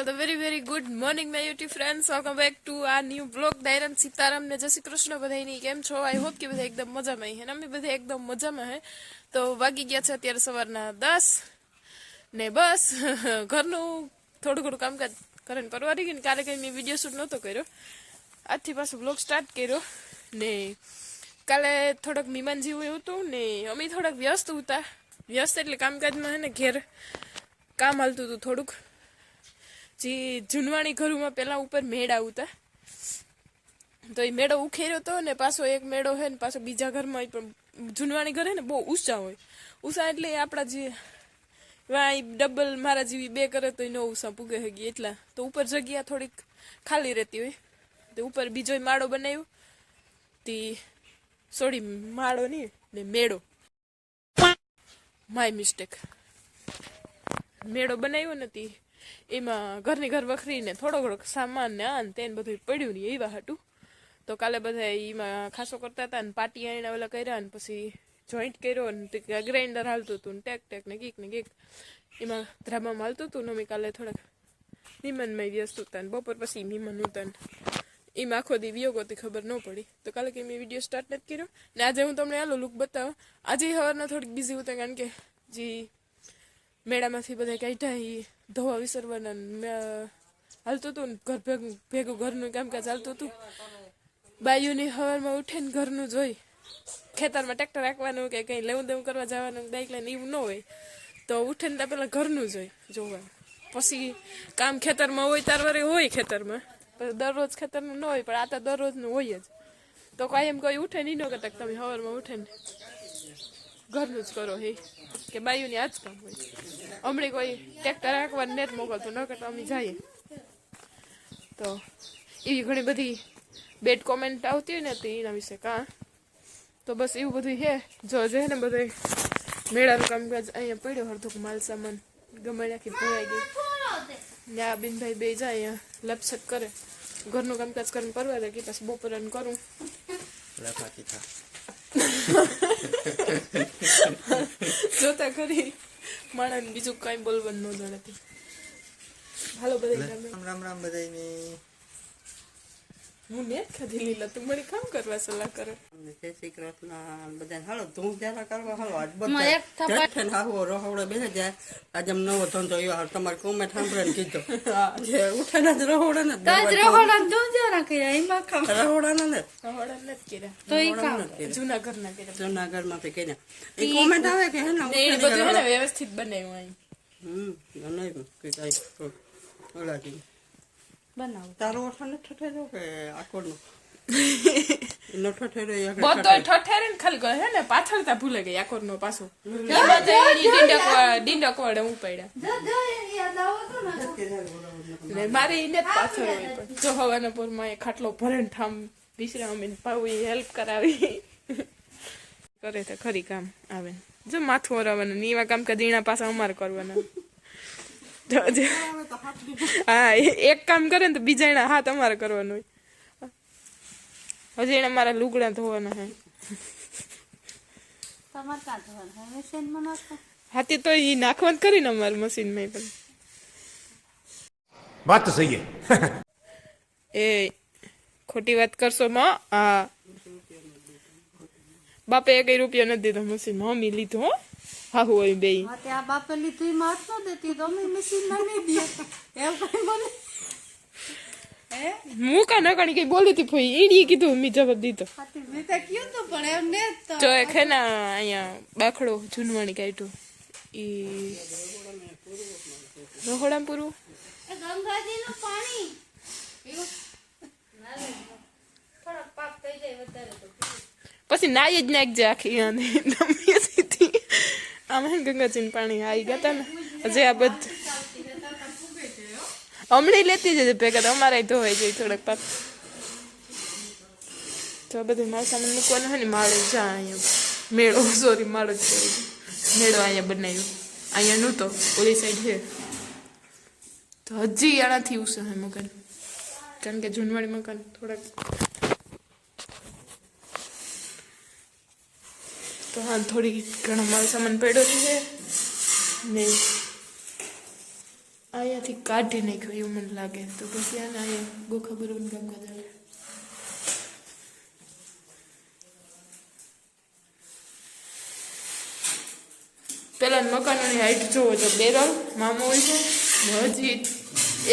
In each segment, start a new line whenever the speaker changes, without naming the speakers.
Hello the very very good morning my YouTube friends welcome back to આ new blog દાયરન સીતારામ ને જય કૃષ્ણ બધાની કેમ છો? આઈ હોપ કે બધા એકદમ મજામાં હે અમે બધા એકદમ મજામાં હે. તો વાગી ગયા છે અત્યારે સવારના દસ ને બસ. ઘરનું થોડું ઘણું કામકાજ કરીને પરવારી ગઈ ને કાલે કંઈ મેં વીડિયો શૂટ નહોતો કર્યો. આજથી પાછો બ્લોગ સ્ટાર્ટ કર્યો ને કાલે થોડોક મીમાન જેવું એવું હતું ને અમે થોડાક વ્યસ્ત હતા. વ્યસ્ત એટલે કામકાજમાં હે ને ઘેર કામ હાલતું હતું થોડુંક. જે જૂનવાણી ઘરોમાં પહેલાં ઉપર મેળા આવતા. તો એ મેળો ઉખેર્યો હતો ને પાછો એક મેળો છે ને પાછો બીજા ઘરમાં પણ જૂનવાણી ઘર ને બહુ ઊંચા હોય. ઊંચા એટલે આપણા જે વાય ડબલ મારા જેવી બે કરે તો નો ઊંચા પૂગે હગી એટલા. તો ઉપર જગ્યા થોડીક ખાલી રહેતી હોય. તો ઉપર બીજો માળો બનાવ્યો. તે સોરી માળો નહીં ને મેળો. માય મિસ્ટેક મેળો બનાવ્યો નથી એમાં ઘરની ઘર વખરીને થોડો ઘણો સામાન ને આ ને તેને બધું પડ્યું નહીં એવા હતું તો કાલે બધા એમાં ખાસો કરતા હતા ને પાટી આવીને ઓલા કર્યા ને પછી જોઈન્ટ કર્યો ને ગ્રાઇન્ડર હાલતું હતું ને ટેક ટેક ને ગીક ને ગીક. એમાં ધ્રાબામાં હાલતું હતું ને અમે કાલે થોડાક મીમનમાં વ્યસ્ત હતા ને બપોર પછી મીમન હતા ને એમાં આખો દી વિયોગો તે ખબર ન પડી. તો કાલે કે મેં વીડિયો સ્ટાર્ટ નથી કર્યો? ને આજે હું તમને આલો લુક બતાવું. આજે સવારના થોડીક બિઝી હતા કારણ કે જે મેળામાંથી બધા કાઢ્યા એ ધોવા વિસરવાના ને હાલતું હતું ને ઘર ભેગું ભેગું ઘરનું કામકાજ હાલતું હતું. બાયુની હવારમાં ઉઠીને ઘરનું જોઈ, ખેતરમાં ટ્રેક્ટર રાખવાનું કે કંઈ લેવું દેવું કરવા જવાનું બાઈક લઈને એવું ન હોય. તો ઉઠીને ત્યાં પેલા ઘરનું જોઈ જોવા પછી કામ ખેતરમાં હોય તારવારે હોય ખેતરમાં. દરરોજ ખેતરનું ન હોય, પણ આ તો દરરોજનું હોય જ. તો કાંઈ એમ કોઈ ઉઠે નહીં, ન કરતા તમે હવારમાં ઉઠે ને ઘરનું જ કરો હે. કે બાયુની આ જ કામ હોય હમણાં કોઈ ટ્રેક્ટર રાખવાનું નેટ મોકલતું, ન કરતા અમે જઈએ. તો એવી ઘણી બધી બેડ કોમેન્ટ આવતી હોય ને તો એના વિશે કાં. તો બસ એવું બધું છે જો છે ને બધે મેળાનું કામકાજ અહીંયા પડ્યો અડધોક માલ સામાન ગમે નાખી ભરાઈ ગઈ ને આ બિનભાઈ બે જાય અહીંયા લપસપ કરે. ઘરનું કામકાજ કરીને પરવા દે કે પછી બપોરે કરું. જોતા ખરી. માણસ બીજું કાંઈ બોલવાનું ન જણાતી. હાલો બધા
રામ રામ રામ બધાયને.
હું ને ખાધી લીલા. તું મને કામ કરવા સલાહ કરે.
જય શ્રી કૃષ્ણ બધા હાલો ધૂમ ધ્યાન કરવા હાલો.
આજમાં એક થપ્પડ-
બધા હાહુ રહોડે બેસે જાય. આજે નવો ધંધો એવો હાલ તમારે કોમેન્ટ સાંભળે ને કીધો જે ઉઠાના જ રહોડા ને
રહોડા ધૂમ જરા કર્યા એમાં કામ.
રહોડા ને
હવાડા નથી કર્યા.
તો એ કામ.
જૂના ના કર્યા.
જુનાગઢમાંથી કર્યા. એ કોમેન્ટ આવે કે હે ને
ને એ બધું હે ને વ્યવસ્થિત બનાવ્યું અહીં.
હમ બનાવ્યું. કે કઈ. ઓલાજી.
બનાવો.
તારો ઓઠાને ઠઠેરો કે આકોડનો એનો ઠઠેરો એક
બધો ઠઠેરે. ને ખાલી હે ને પાછળ તા ભૂલે ગઈ આકોર નો પાછો ડીંડક વડે હું પડ્યા. ને મારે એને જ પાછળ હોય પણ. જો હવાના પોરમાં એ ખાટલો ભરે ઠામ વિશ્રામ પાવી હેલ્પ કરાવી. કરે તો ખરી કામ આવે. જો માથું ઓરવાનું નીવા એવા કામ કે દીણા પાછા અમારે કરવાના. હા એક કામ કરે ને તો બીજા એના હા તમારે કરવાનું હોય. હજી એને મારા લુગડા ધોવાના હે. હાથી તો એ નાખવાનું કરીને અમારે મશીન મશીનમાં પણ
વાત તો સહી
એ ખોટી વાત કરશો માં હા બાપે એક રૂપિયા નથી દીધો મશીન મમ્મી લીધું હો. હા હોય બે.
ત્યાં બાપે લીધું એમાં હાથ ન દેતી તો અમે મશીનમાં નહીં દઈએ. એવું કઈ બોલે? હે?
હું કા નકણી કઈ બોલી હતી ફોઈ ઈડી કીધું મી જવાબ દીધો.
મેં તો કીધું તો પણ એમ ને તો.
જો એક હે અહીંયા બાખડો જૂનવાણી કાઢ્યું. ઈ રોહડામ પૂરું
ગંગાજીનું પાણી. થોડા પાપ થઈ જાય વધારે તો
પછી નાઈ જ નાખજે આખી હે ગંગાજીનું પાણી આવી ગયા હતા ને. હજી આ બધું અમળી લેતી જજે ભેગા અમારે ધોવાઈ જાય થોડાક પાક. તો બધું માલ સામાન મૂકવાનો હોય ને, માળો જા અહીંયા. મેળો સોરી માળો જ મેળો અહીંયા બનાવ્યો. અહીંયા નહોતો ઓલી સાઈડ છે તો હજી આનાથી ઉસે મકાન. કારણ કે જૂનવાડી મકાન થોડાક તો થોડી ઘણો માલ સામાન પડ્યો છે ને અહીંયાથી કાઢી નાખ્યો એવું મને લાગે. તો પછી આને અહીંયા ગોખા બરોબર કામ કરતા પેલા મકાનોની હાઈટ જોવો તો બેરલ હોય છે હજી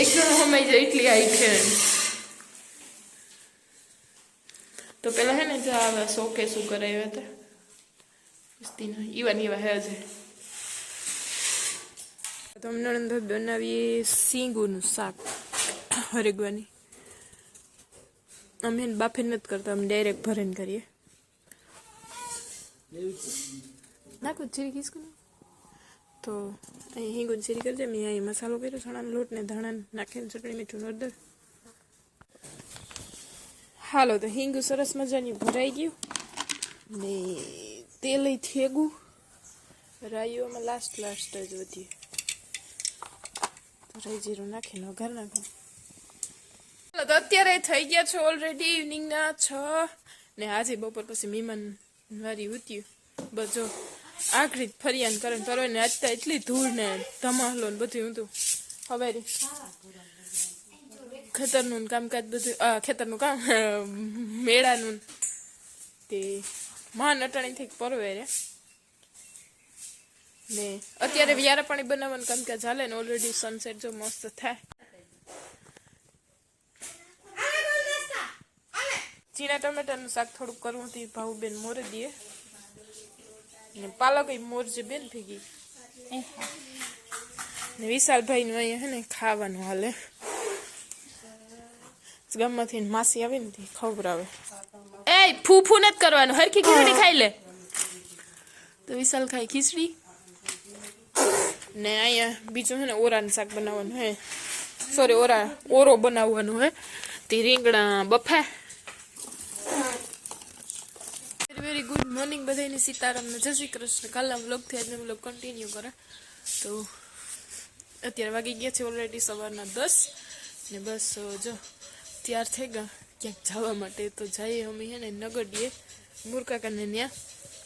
એક જણ હમાઈ જાય એટલી હાઈટ છે તો પેલા હે ને, જે આવે શોકે શું કરાવ્યા હતા. મસ્તીના ઈવા ને ઈવા હે છે તો અમે નણંદ બનાવીએ સીંગુનું શાક હરેગવાની અમે એને બાફે નથી કરતા અમે ડાયરેક્ટ ભરેન કરીએ નાખું જીરી ખીસકું તો અહીં હિંગુન જીરી કરજે મેં અહીં મસાલો કર્યો ચણાનો લોટ ને ધાણા નાખીને ચટણી મીઠું નોટ હાલો તો હિંગુ સરસ મજાની ભરાઈ ગયું ને તેલ થેગું. રાઈઓમાં લાસ્ટ લાસ્ટ જ વધીએ. તો રાઈ જીરું નાખીને વઘાર ચાલો તો અત્યારે થઈ ગયા છે ઓલરેડી ઇવનિંગના છ ને આજે બપોર પછી મહેમાન વારી ઉત્યું બસ આખરી ફરિયાન કરે ને પરવાય ને અત્યારે એટલી ધૂળ ને ધમાલો ને બધું હતું. હવે ખેતરનું કામકાજ બધું ખેતરનું કામ મેળાનું તે માન અટાણીથી પરવે રે. ને અત્યારે વ્યારા પાણી બનાવવાનું કામકાજ ચાલે ને ઓલરેડી સનસેટ જો મસ્ત થાય. ચીના ટમેટાનું શાક થોડુંક કરવું હતું ભાવ બેન મોરે દે. ને પાલક મોર જે બેન ભેગી. ને વિશાલભાઈ નું અહીંયા હે ને ખાવાનું હાલે. ગામમાંથી માસી આવે ને તે ખવડાવે. એ ફૂફુ નથી કરવાનું. હરખી ખીચડી ખાઈ લે. તો વિશાલ ખાય ખીચડી. ને અહીંયા બીજું છે ને ઓરાનું શાક બનાવવાનું હે. સોરી ઓરા ઓરો બનાવવાનું હે. તે રીંગણા બફા. વેરી વેરી ગુડ મોર્નિંગ બધાને સીતારામને. જય શ્રી કૃષ્ણ. કાલના વ્લોગથી આજનો બ્લોગ કન્ટિન્યુ કરે. તો અત્યારે વાગી ગયા છે ઓલરેડી સવારના દસ. ને બસ જો તૈયાર થઈ ગયા. ક્યાંક જવા માટે તો જઈએ અમે હે ને નગડીએ મુરકાકાને ત્યાં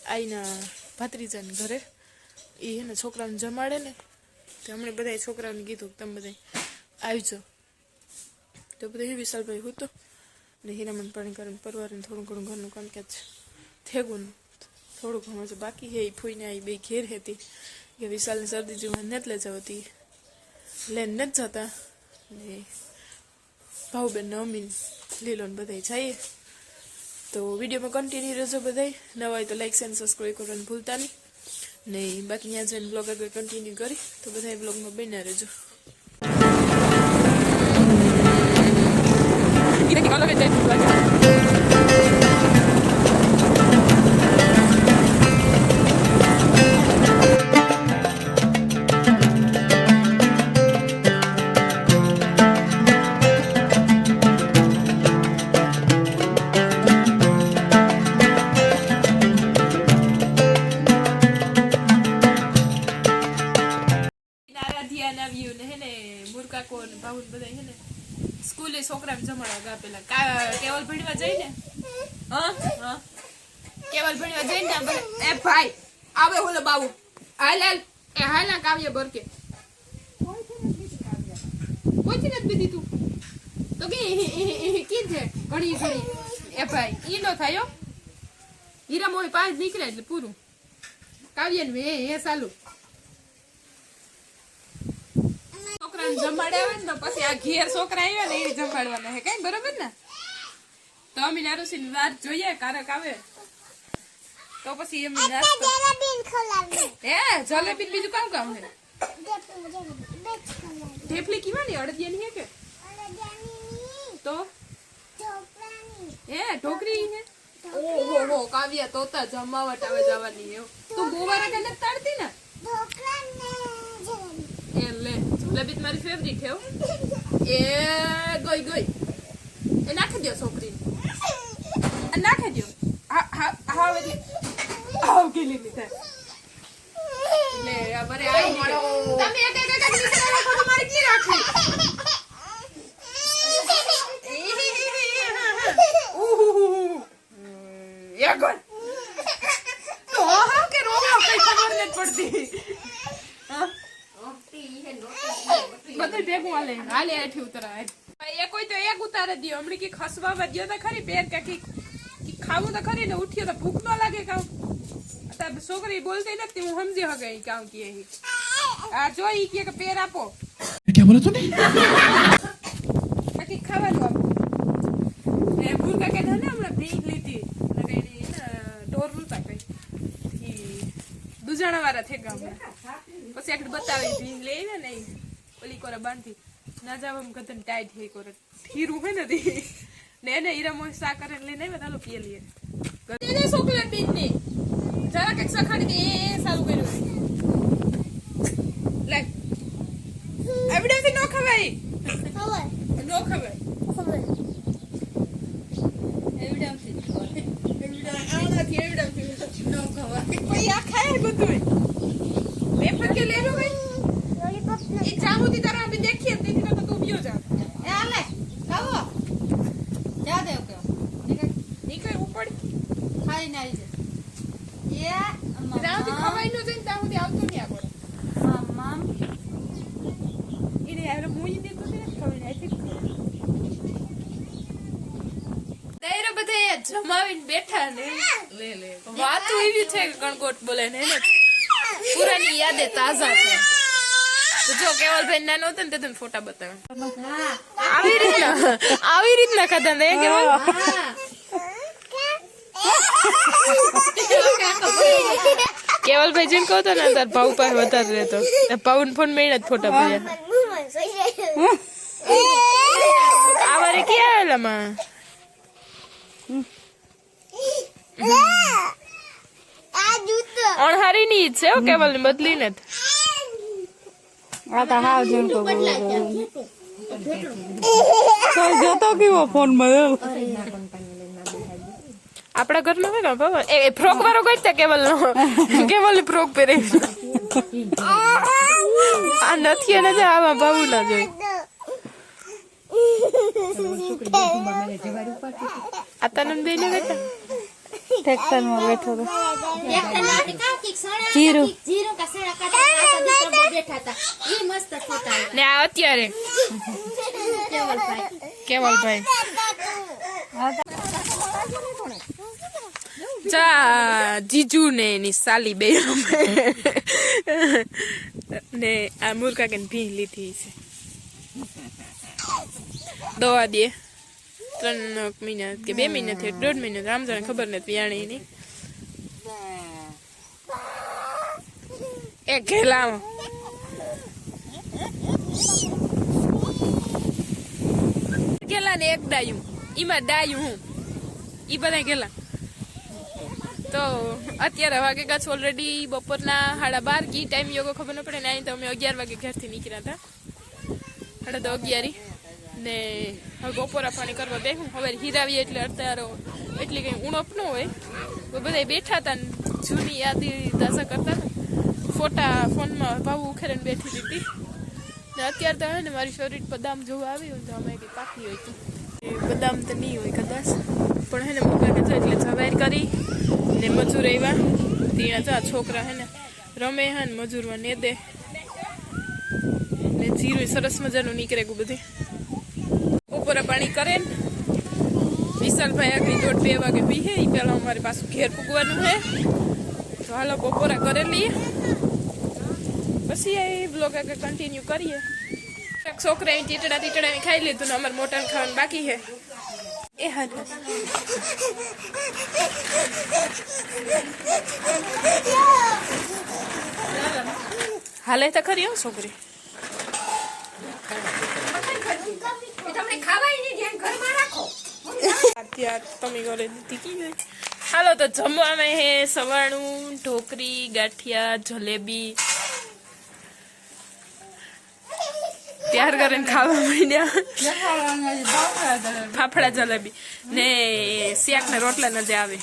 આઈના ભાત્રીજાને ઘરે. એ હે ને છોકરાઓને જમાડે ને. તો હમણાં બધા છોકરાઓને કીધું તમે બધા આવજો. તો બધા વિશાલભાઈ હું તો ને હીરામણ પાણી કરીને પરવારીને થોડું ઘણું ઘરનું કામકાજ થેગું થોડું ઘણું છે બાકી હે. એ ફૂઈને આવી બે ઘેર હતી. કે વિશાલની શરદી જેવા નથી લઈ જવાતી લઈને નથી જતા. ને ભાવબેન અમીન લીલો ને બધા જઈએ તો વિડીયોમાં કન્ટિન્યુ રહેજો બધાય. નવા હોય તો લાઈક એન્ડ સબસ્ક્રાઈબ કરવાનું ભૂલતા નહીં. નહીં બાકી ત્યાં જઈને બ્લોગ આગળ કન્ટિન્યુ કરી, તો બધા બ્લોગમાં બન્યા રહેજો. Kita tinggal એ હાલ ના કાવ્ય બરકે. કોઈ નથી પીધી તું? તો કે કી છે? ઘણી ઘણી એ ભાઈ, ઈ નો થાયો? હીરા મોહી પાંચ નીકળે એટલે પૂરું. કાવ્ય ને હે હે ચાલુ. છોકરાને જમાડ્યા ને પછી આ ઘેર છોકરા આવ્યા ને એ જમાડવાના હે. કઈ બરોબર ને? તો અમે નારુસી વાત જોઈએ, કારક આવે. તો પછી એમ નાસ્તો. હે જલેબી બીજું કામ કામ હે ઢેફલી કીવાની અડદિયાની હે કે? તો? હે ઢોકરી હે? ઓહો હો કાવ્યા તોતા જમાવટ આવે જવાની એવું તું ગોવારા કને તાડતી ને? એ લે જલેબી મારી ફેવરિટ હે હો. એ ગઈ ગઈ. એ નાખી દો છોકરી નાખી દો હા હા હા એટલે હાવ ગીલી લીધે લે આ બરે આઈ મળો તમે એક એક એક એક નીચે રાખો તો મારી કી રાખી ઉહુહુહુ. એ ગઈ તો હા કે રોવા કઈ ખબર નથી પડતી હા બધું ભેગું હાલે હાલે હેઠી ઉતરા એક હોય તો એક ઉતારે દો હમણાં કે ખસવા દો તો ખરી પેર કે કી કી ખાવું તો ખરી ને ઉઠીએ તો ભૂખ ન લાગે કામ. અત્યારે છોકરી બોલતી નથી હું સમજી હગે કામ કે આ જો ઈ કે પેર આપો.
કે બોલે તું ને?
બાકી ખાવાનું આપો એ ભૂરકા કે ધને હમણાં ભીખ લીધી. ને કઈ ઢોર રૂતા કઈ. દુજાણા વાળા થઈ ગયા પછી એક બતાવી ભીંગ લઈને ને ઓલી કોરે બાંધી. ના જાવ એમ કદન ટાઈટ હે કોરા ઠીરું હે નથી ને ને હીરા મોય સા કરે લઈને આવ્યા, તાલો પીએ લઈએ ગઈ ચોકલેટ બીજની જરા કંઈક સખાડી દે એ સારું કર્યું લે એવિડન્સ નો ખવાય નો ખવાય આનાથી એવિડન્સ નો ખવાય કોઈ આ ખાય બધું બે ફટકે લે લો ભાઈ એ જાહુદી તારા અમે દેખીએ તેથી તો તું બીયો જા
એ હાલે ખાવો જા દે કે
નીકળ ઉપડ
ખાઈને આવી જાય એ
ત્યાંથી ખવાય નો જઈને ત્યાં સુધી આવતો નહીં આગળ
મામ
એને આપણે મુઈ દેતો ને ખવાય આથી દાયરા બધા જમાવીને બેઠા ને?
લે લે.
વાતો એવી છે કે ગણગોટ બોલે ને એને પુરાની યાદે તાજા છે. જો કેવલભાઈ નાનો હતો ને તે તને ફોટા બતાવે આવી રીતના આવી રીતના ખાતા ને કેવલ કેવલભાઈ જેમ કહો તો ને તાર ભાવ પર વધારે રહેતો. ભાવ ફોન મેળે જ ફોટા પડ્યા. આ ક્યાં આવેલા માં? અણહારી ની છે હો કેવલ ને બદલીને ને
આ તો હાવ ઝુણકો
જતો કેવો ફોનમાં
આપણા નો હોય ને બાબા એ ફ્રોક વાળો કઈ છે કેવલ નો કેવલની ફ્રોક પહેરે. આ નથી અને જે આવા બાબુ ના જોઈ આ તને દઈને બેઠા
ટ્રેક્ટરમાં બેઠો તો
જીરું જીરું કા સેડા કાઢા બેઠા હતા ઈ મસ્ત ફોટા.
ને આ અત્યારે
કેવલભાઈ
કેવલભાઈ જા જીજુ ને એની સાલી બે ને આ મુરકા કે ભી લીધી છે દવા દે ત્રણ મહિના કે બે મહિના થયો દોઢ મહિના રામ જાણે ખબર નથી વિયાણી ની એ ઘેલા ગેલા ને એક ડાયું એમાં ડાયું હું એ બધા ગેલા તો અત્યારે વાગે કાચ ઓલરેડી બપોરના સાડા બાર કી ટાઈમ યોગો ખબર ન પડે ને અહીં તો અમે અગિયાર વાગે ઘરથી નીકળ્યા હતા સાડા તો અગિયારી ને બપોરા પાણી કરવા બેહું. હવે હીરાવી એટલે અત્યારે એટલી કઈ ઉણપ ન હોય. બધા બેઠા હતા ને જૂની યાદી તાજા કરતા હતા. ફોટા ફોનમાં ભાવ ઉખેરીને બેઠી દીધી ને અત્યારે તો ને મારી શરીર બદામ જોવા આવી હોય તો અમે કઈ પાકી હોય તો. બદામ તો નહીં હોય કદાચ. પણ હે ને મોકલા કે એટલે જવાયર કરી ને મજૂર આવ્યા ત્યાં જા છોકરા હે ને રમે હે ને મજૂરમાં ને દે. ને જીરું સરસ મજાનું નીકળે ગયું બધી બપોરે પાણી કરે ને. વિશાલભાઈ આગળ દોઢ બે વાગે પીએ એ પહેલાં અમારે પાછું ઘેર પૂગવાનું છે તો હાલો બપોરા કરેલી પછી એ બ્લોગ આગળ કન્ટિન્યુ કરીએ. છોકરા એ ટીટડા ટીટડા ખાઈ લીધું ને અમારે મોટા ખાવાનું બાકી છે એ હા હાલે તો ખરી હો છોકરી
તમને ખાવાય નહીં ધ્યાન ઘરમાં રાખો
અત્યાર તમે ઘરે દીધી કી ગઈ હાલો તો જમવામાં હે સવાણું ઢોકરી ગાંઠિયા જલેબી. ત્યાર કરીને ખાવા માંડ્યા. ફાફડા જલેબી. ને શિયાક ને રોટલા નજે આવે.